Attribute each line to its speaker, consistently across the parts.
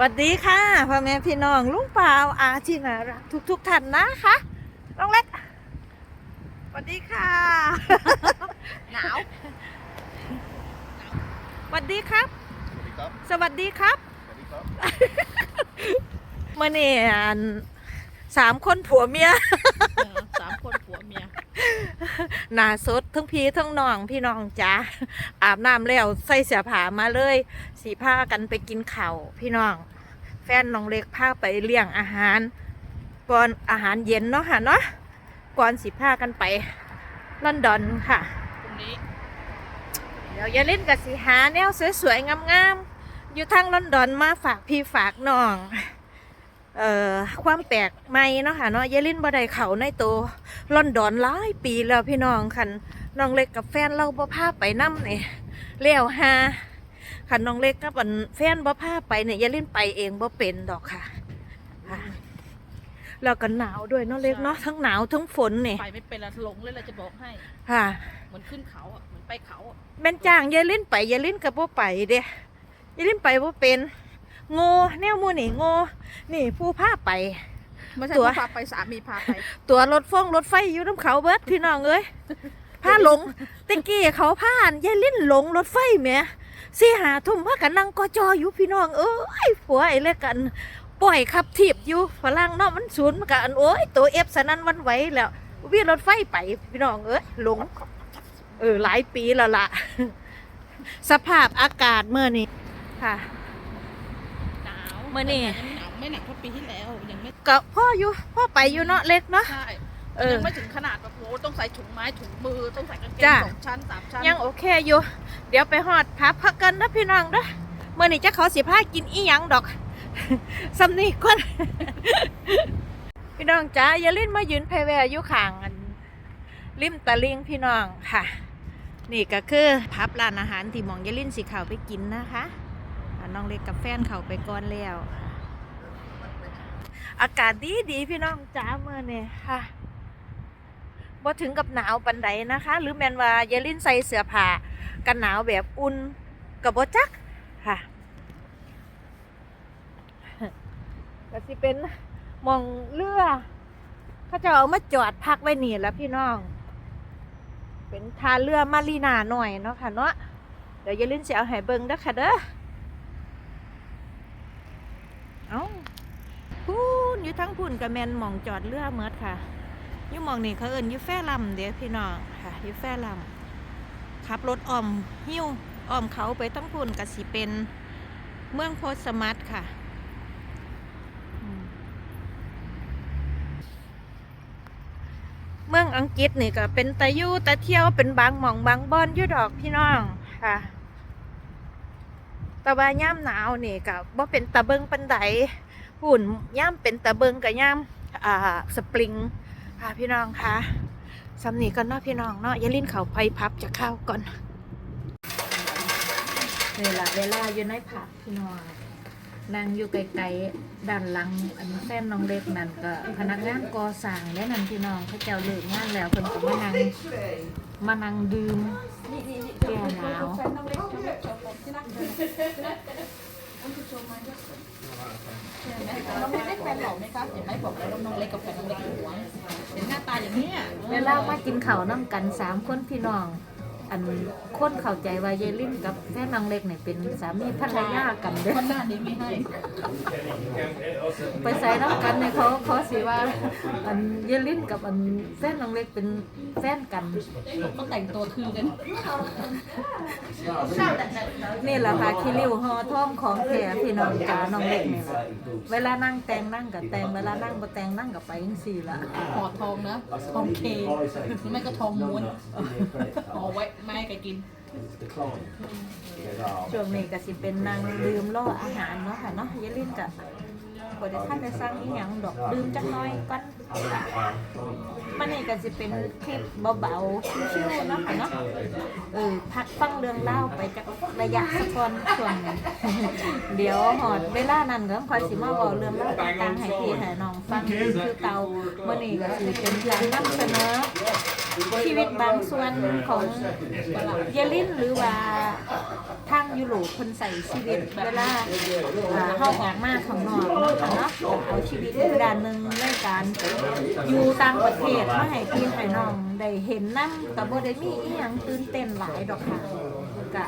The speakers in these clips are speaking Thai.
Speaker 1: สวัสดีค่ะพ่อแม่พี่น้องลุงเปล่าอาที่น่ารักทุกทุกๆท่านนะคะน้องเล็กสวัสดีค่ะ
Speaker 2: หนาว
Speaker 1: สวัสดีครับ
Speaker 3: สวัสดีครับ
Speaker 1: สวัสดีครับ
Speaker 3: สวัสดีครับ
Speaker 1: เมื่อนี่อันสามคนผัวเมีย
Speaker 2: เออสามคนผัวเมีย
Speaker 1: หนาสดทั้งพี่ทั้งน้องพี่น้องจ้าอาบน้ำแล้วใส่เสื้อผ้ามาเลย สีผ้ากันไปกินข้าวพี่น้อง แฟนน้องเล็กพาไปเลี้ยงอาหารก่อนอาหารเย็นเนาะค่ะเนาะก่อนสีผ้ากันไปลอนดอนค่ะ
Speaker 2: ตรงนี้
Speaker 1: เดี๋ยวอย่าเล่นกับสีหาแนวสวยๆงามๆอยู่ทางลอนดอนมาฝากพี่ฝากน้องเอ่อความแปลกใหม่เนาะค่ะเนาะอย่าเล่นบ่ได้เขาในตัว ลอนดอนหลายปีแล้วพี่น้องคันน้องเล็กกับแฟนเราบ่พาไปนำนี่แล้วฮาคันน้องเล็กกับอันแฟนบ่พาไปเนี่ยอย่าเล่นไปเองบ่เป็นดอกค่ะค่ะแล้วก็หนาวด้วยเนาะเล็กเนาะทั้งหนาวทั้งฝนนี่
Speaker 2: ไปไม่เป็นละหลงเลยเราจะบอกให้
Speaker 1: ค่ะ
Speaker 2: เหมือนขึ้นเขาอะเหมือนไปเขาอะ
Speaker 1: แม่นจ้างยายลิ้นไปยายลิ้นกับพ่ไปเด้ยายลิ้นไปพ่เป็นโง่แนวหมูนี่โง่นี่ผู้พาไป
Speaker 2: ไม่ใช่
Speaker 1: ตัว
Speaker 2: ผู้พาไปสามีพาไป
Speaker 1: ตัวรถฟงรถไฟอยู่น้ำเขาเบิดพี่น้องเอ้ยพาหลงตะกี้เขาพานยายลิ้นหลงรถไฟแหม่สี่หาทุ่มพากันนั่งกอจออยู่พี่น้องเอ้ยผัวไอ้เล็กกัน ปล่อยขับถีบอยู่ฝรั่งเนาะมันศูนย์มันกันโอ้ยตัวเอฟสนั่นหวันไหวแล้ววิ่งรถไฟไปพี่น้องเอ้ยหลง เออหลายปีแล้วล่ะ สภาพอากาศเมื่อนี้ค่ะ
Speaker 2: หนาว
Speaker 1: เมื่อนี่
Speaker 2: แต่ยังหนาวไม่หนักเท่าปีที่แล้ว ยังไม่
Speaker 1: ก็พ่ออยู่พ่อไปอยู่เนาะเล็กเนาะ
Speaker 2: ใช่
Speaker 1: เออ
Speaker 2: ยังไม่ถึงขนาดแบบโหต้องใส่ถุงไม้ถุงมือต้องใส่กางเกง
Speaker 1: จ้ะ
Speaker 2: สองชั้นสามชั้น
Speaker 1: ยังโอเคอยู่ เดี๋ยวไปหอดพับพักกันนะพี่น้องเด้อเมื่อนี้จะเขาสิพากินอีหยังดอกสำนีก่อนพี่น้องจ้าอย่าลิ้นมายืนแพรแวอยู่ข้างอันริมตะลิงพี่น้องค่ะ นี่ก็คือพับร้านอาหารที่หมองอยาลิ้นสิเขาไปกินนะคะอ่าน้องเล็กกับแฟนเขาไปก่อนแล้ว อากาศดีดีพี่น้องจ้าเมื่อเนี่ยค่ะบ่ถึงกับหนาวปันใดนะคะ หรือแมนว่าอยลินใส่เสื้อผ้ากันหนาวแบบอุ่นกับบ่จักค่ะก็สิเป็นมองเรือเขาจะเอามาจอดพักไว้นี่แล้วพี่น้อง เป็นทาเรือมารีนาหน่อยเนาะค่ะเนาะเดี๋ยวอย่าลืมสิเอาให้เบิ่งเด้อค่ะเด้อเอา นอยู่ทั้งพูนกับแมนหมองจอดเรือเมิดค่ะยู่มองนี่เขาเอิ้นยู่แฟ่ลำเดี๋ยวพี่น้องค่ะยู่แฟ่ลำขับรถอ้อมหิ้วอ้อมเขาไปทั้งพูนกับสิเป็นเมืองโพสมัตค่ะเมืองอังกฤษนี่ก็เป็นตะยูตะเที่ยวเป็นบางหม่องบางบอนยู่ดอกพี่น้องค่ะแต่ว่าย่ามหนาวนี่ก็บ่เป็นตะเบิงปันได หุ่นย่ามเป็นตะเบิงกับย่ามอ่าสปริงค่ะพี่น้องค่ะสำนีก่อนเนาะพี่น้องเนาะอย่าลิ้นเขาไปพับจะเข้าก่อนนี่ละเวลาอยู่ในผับพี่น้องนั่งอยู่ไกลๆด้านหลังอันแฟนน้องเล็กนั่นก็พนักงานก่อสร้างและนั่นพี่น้องเขาเจ้าเลิกงานแล้วเพิ่นก็มานั่งมานั่งดื่มแก้หนาว
Speaker 2: น้องเล็กได้แฟนหล่อไหมคะเห็นไหมบอกแล้วน้องเล็กกับแฟนน้องเล็กหวงเห็นหน้าตาอย่างนี้ย
Speaker 1: เวลามากินข้าวนํกันสามคนพี่น้อง อันคนเข้าใจว่ายายลิ้นกับแฟนน้องเล็กเนี่ยเป็นสามีภรรยากันเด้อ
Speaker 2: คนหน้านี้ไม่ให้
Speaker 1: ไปใส่น้ำกันเนี่ยเขาเขาสิว่า อันยายลิ้นกับอันแฟนน้องเล็กเป็นแฟนกัน
Speaker 2: ก็แต่งตัวคือกัน
Speaker 1: นี่แหละค่ะคิริวห่อท่อมของแท้พี่น้องจ๋าน้องเล็กนี่แหละเวลานั่งแต่งนั่งกับแต่งเวลานั่งบ่แต่งนั่งกับไปจังซี่ละ
Speaker 2: ห่อทองนะ ทองเคหรือไม่ก็ทองม้วนห่อไว้ไม่ให้ใครกิน
Speaker 1: ช่วงนี้ก็สิเป็นนางลืมล่ออาหารเนาะค่ะเนาะอยาลิ้นกับบ่ได้ท่านได้สร้างอีหยังดอกดื่มจักหน้อยก่อน มันนี่ก็สิเป็นคลิปเบาๆ ชิวๆเนาะค่ะเนาะ เออ พักฟังเรื่องเล่าวไปจักระยะสักก่อนช่วงหนึงเดี๋ยวหอดเวลานั้นก็คอยสิมาบอกเรื่องเล่าวต่างๆให้พี่ให้น้องฟังคือเก่ามื้อนี้ก็สิเป็นการนำเสนอ ชีวิตบางส่วนของเยลินหรือว่าทางยุโรปคนใส่ชีวิตเวลาอ่าเข้าออกมาข้างนอกเนาะค่ะเนาะเอาชีวิตอีกด้านหนึ่งในการอยู่ต่างประเทศมาให้พี่ให้น้องได้เห็นน้ำแต่บ่ได้มีอีหยังตื่นเต้นหลายดอกค่ะกะ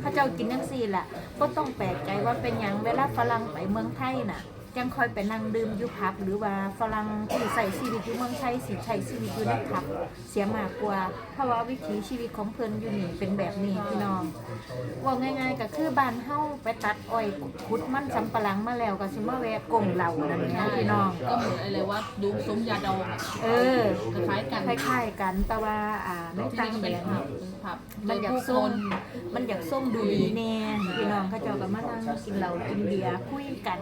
Speaker 1: เขาเจ้ากินจังซี่แหละก็ต้องแปลกใจว่าเป็นยังเวลาฝรั่งไปเมืองไทยน่ะ จังคอยไปนั่งดื่มอยู่พับ หรือว่าฝรั่งที่ใส่ชีวิตอยู่เมืองไทยสิใช้ชีวิตอยู่ในพับ เสียมากกว่า เพราะว่าวิถีชีวิตของเพิ่นอยู่นี่เป็นแบบนี้พี่น้องว่าง่าย ๆ ก็คือบ้านเฮาไปตัดอ้อยขุดมันสำปะหลังมาแล้วก็สิมาแวะกงเหล่านั่นแหละพี่น้อง
Speaker 2: ก็เหมือนอะไรว่าดูซุ้มยาดองอะ
Speaker 1: เออ
Speaker 2: คล้ายๆกัน
Speaker 1: คล้ายๆกันแต่ว่าอ่าใน
Speaker 2: ที่
Speaker 1: ต่า
Speaker 2: นี่
Speaker 1: ง
Speaker 2: ก็
Speaker 1: แด
Speaker 2: เป็น
Speaker 1: น
Speaker 2: ผับเป็นผับ
Speaker 1: มันอยาก
Speaker 2: เจผู้
Speaker 1: ส้ม
Speaker 2: คน
Speaker 1: มันอยากส้มดูดีแน่พี่น้องเขาเจ้าก็มานั่งกินเหล้ากินเบียร์คุยกัน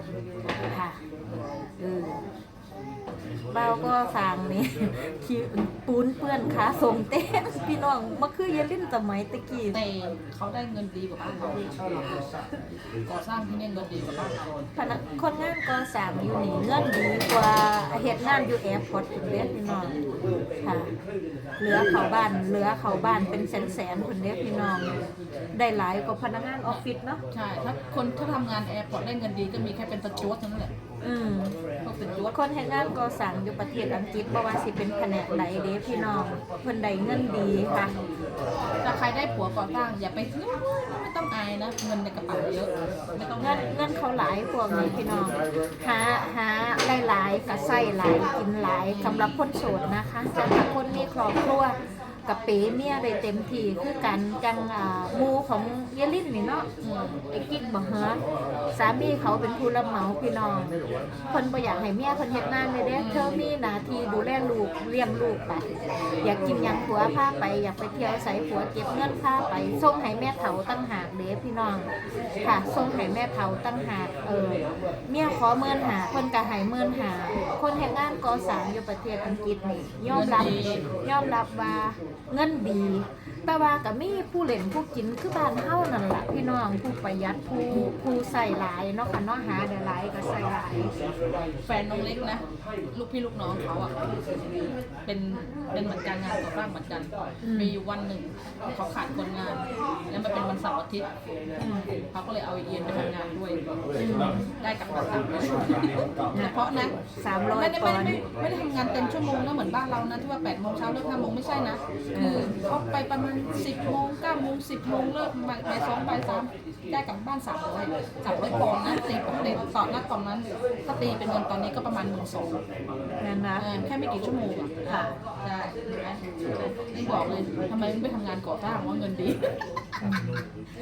Speaker 1: ค่ะเออ เบาก็สั่งนี่ขี้ปูนเปื้อนขาส่งเต้นพี่น้องมาคือเยนลินสมัยตะกี้
Speaker 2: แต่เขาได้เงินดีกว่าบ้านเราก่อสร้างที่นี่เงินดีกว่าบ้านเรา
Speaker 1: พนักคนงานก็สั่งอยู่นี่เงื่อนดีกว่าเหตุงานอยู่แอร์พอร์ตคุณเด็กพี่น้องค่ะ เหลือเขาบ้านเหลือเขาบ้านเป็นแสนแสนๆคุณเด็กพี่น้อง ได้หลายกว่าพนักงานออฟฟิศเนาะ
Speaker 2: ใช่ถ้าคนถ้าทำงานแอร์พอร์ตได้เงินดีก็มีแค่เป็นตะจวดเท่านั้นแหละ
Speaker 1: อืม
Speaker 2: พวกตะจวด
Speaker 1: คนเฮ็ดงานก่อสร้างอยู่ประเทศอังกฤษบ่ว่าสิเป็นแผนกใดเด้พี่น้องเพิ่นได้เงินดีค่ะ
Speaker 2: ถ้าใครได้ผัวก่อสร้างอย่าไปเฮ้ยไม่ต้องอายนะ เงินในกระเป๋าเยอะ ไม่ต้อง
Speaker 1: เงิ
Speaker 2: อานย
Speaker 1: เงินเขาหลายพวกนี้พี่น้องหาหาหลายๆก็ใส่หลายกินหลายสำหรับคนโสดนะคะแต่ถ้าคนมีครอบครัว กับเป๋เมียได้เต็มที่คือกันจังอ่าหมูของเยลินนี่เนาะอืมไอ้กิ๊กบ่เหรอสามีเขาเป็นผู้รับเหมาพี่น้องเพิ่นบ่อยากให้เมียเพิ่นเฮ็ดงานเลยเด้เธอมีหน้าที่ดูแลลูกเลี้ยงลูกไปอยากกินหยังผัวพาไป อยากไปเที่ยวใส่ผัวเก็บเงินพาไปส่งให้แม่เฒ่าตั้งหากเด้พี่น้องค่ะส่งให้แม่เฒ่าตั้งหากเออเมียขอเมินหาเพิ่นก็ให้เมินหาคนเฮ็ดงานก่อสร้างอยู่ประเทศอังกฤษนี่ยอมรับยอมรับว่าเงินดี แต่ว่าก็มีผู้เล่นผู้กินคือบ้านเฮานั่นล่ะพี่น้องผู้ประหยัดผู้ผู้ใส่หลายเนาะค่ะเนาะหาได้หลายก็ใส่หลาย
Speaker 2: แฟนน้องเล็กนะ ลูกพี่ลูกน้องเขาอะ เป็นเป็นเหมือนการงานก่อสร้างเหมือนกันมีอยู่วันหนึ่งเขาขาดคนงาน แล้วมันเป็นวันเสาร์อาทิตย์เขาก็เลยเอาเอียนไปทำงานด้วย ได้กลับมาสามร้อยเฉพาะนะ
Speaker 1: 300
Speaker 2: ไม่ได้
Speaker 1: ป
Speaker 2: ไม่
Speaker 1: อน
Speaker 2: ได้
Speaker 1: ด์
Speaker 2: ไม่ได้ทำงานเต็มชั่วโมงนะเหมือนบ้านเรานะที่ว่า8โมงเช้าเลิก5โมงไม่ใช่นะคือเขาไปประมาณ10โมง9โมง10โมงเลิกบ่ายบ่ายสองบ่ายสามได้กลับบ้าน300 300ปอนด์นะตีปกติต่อหน้าตอนนั้นถ้าตีเป็นเงินตอนนี้ก็ประมาณหมื่นสอง
Speaker 1: นั่นนะ
Speaker 2: แค่ไม่กี่ชั่วโมงอะ
Speaker 1: ค่ะ
Speaker 2: ได้เห็นไหมนี่บอกเลยทำไมไม่ทำงานก่อสร้างว่าเงินดี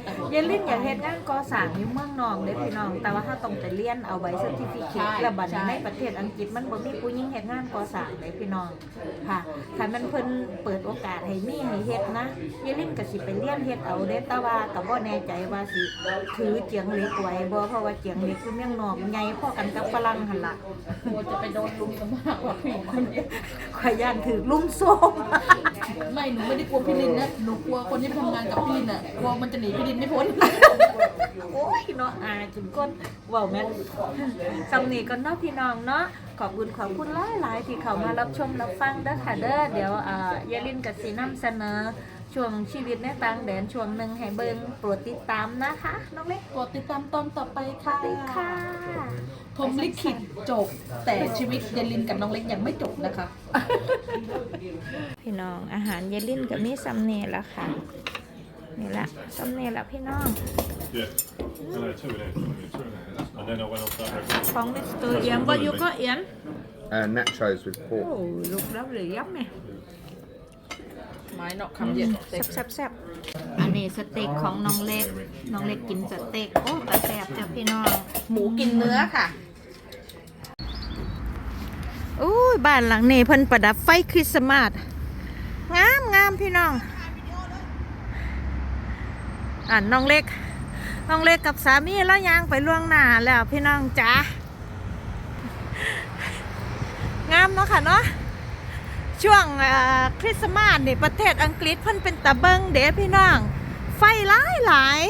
Speaker 2: แต่หัว
Speaker 1: เยนลินอยากเฮ็ดงานก่อสร้างอยู่เมืองนอกเด้พี่น้อง แต่ว่าเฮาต้องไปเรียนเอาใบเซอร์ติฟิเคตแล้วบัดนี้ในประเทศอังกฤษมันบ่มีผู้หญิงเฮ็ดงานก่อสร้างเด้พี่น้องค่ะถ้ามันเพิ่นเปิดโอกาสให้มีให้เฮ็ดนะเยนลินก็สิไปเรียนเฮ็ดเอาเด้แต่ว่าก็บ่แน่ใจว่าสิถือเจียงเหล็กไหวบ่เพราะว่าเจียงเหล็กอยู่เมืองนอกใหญ่พอกันกับฝรั่งหั่นล่ะ
Speaker 2: กลัวจะไปโดนลุมกันมากกว่าผู้หญิงคนนี้
Speaker 1: ข่อยย่านถือลุ่มโซ่ม
Speaker 2: ไม่หนูไม่ได้กลัวพี่ลินนะหนูกลัวคนที่ไปทำงานกับพี่ลินอะกลัวมันจะหนีพี่ลินไม่พ้น
Speaker 1: โอ้ยเนาะอาจุนก้นเว้าแม่นสำนีก็เนาะพี่น้องเนาะขอบคุณขอบคุณหลายๆที่เขามารับชมรับฟังเด้อค่ะเด้อเดี๋ยวอ่ายายลินกับสีน้ำเสนอ ช่วงชีวิตในต่างแดนช่วงหนึ่งให้เบิ่งโปรดติดตามนะคะน้องเล็ก
Speaker 2: กดติดตามตอนต่อไปค่ะ
Speaker 1: ติดค่ะ
Speaker 2: ผมลิขิตจบ แต่ชีวิตเยนลินกับน้องเล็กยังไม่จบนะคะ
Speaker 1: พี่น้องอาหารยายลินกับมีซัมเน่แล้วค่ะ นี่ละซัมเน่แล้วพี่น้อง
Speaker 3: Yeah. No, no, two in it. Two in it. And then I went off that.
Speaker 1: ของมิสเตอร์เอียมก็อยู่ก็เอียน
Speaker 4: Uh, nachos with
Speaker 1: โอ้
Speaker 4: pork.
Speaker 1: ลูกรับหรือยับ ไม้
Speaker 2: นาะคำเยว
Speaker 1: แซ่บแซ่บแซ่บอันนี้สเต็กของน้องเล็ก น้องเล็กกินสเต็กโอ้ตาแซ่บจ้ะพี่น้อง
Speaker 2: หมูกินเนื้อค่ะ
Speaker 1: อู้บ้านหลังนี้เพิ่นประดับไฟคริสต์มาสงามงามพี่น้อง อ่านน้องเล็ก น้องเล็กกับสามีแล้วยางไปล่วงหน้าแล้วพี่น้องจ้างามเนาะค่ะเนาะ ช่วงคริสต์มาสนี่ประเทศอังกฤษเพิ่นเป็นตะเบิงเด้พี่น้อง ไฟหลายหลาย